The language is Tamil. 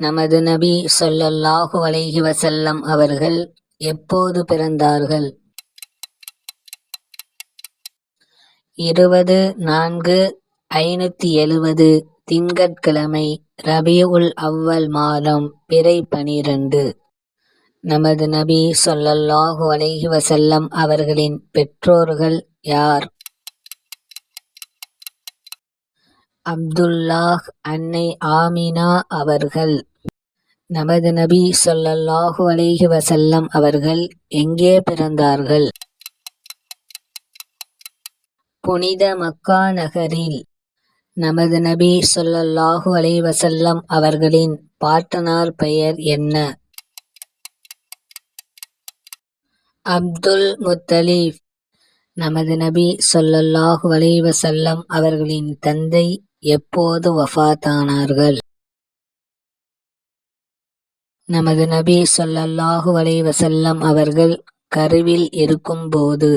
நமது நபி சொல்லல்லாஹு அலைஹி வசல்லம் அவர்கள் எப்போது பிறந்தார்கள்? இருபது நான்கு ஐநூத்தி எழுவது திங்கட்கிழமை ரபியுல் அவ்வல் மாதம் பிறை பனிரெண்டு. நமது நபி சொல்லல்லாஹு அலைஹி வசல்லம் அவர்களின் பெற்றோர்கள் யார்? அப்துல்லாஹ் அன்னை ஆமினா அவர்கள். நமது நபி சொல்லல்லாஹு அலேஹி வசல்லம் அவர்கள் எங்கே பிறந்தார்கள்? புனித மக்கா நகரில் நமது நபி சொல்லல்லாஹு அலைஹி வசல்லம் அவர்களின் பாட்டனார் பெயர் என்ன? அப்துல் முத்தலிப். நமது நபி சொல்லல்லாஹு அலைஹி வசல்லம் அவர்களின் தந்தை எப்போது வஃபாத்தானார்கள் நமது நபி ஸல்லல்லாஹு அலைஹி அவர்கள் கருவில் இருக்கும்போது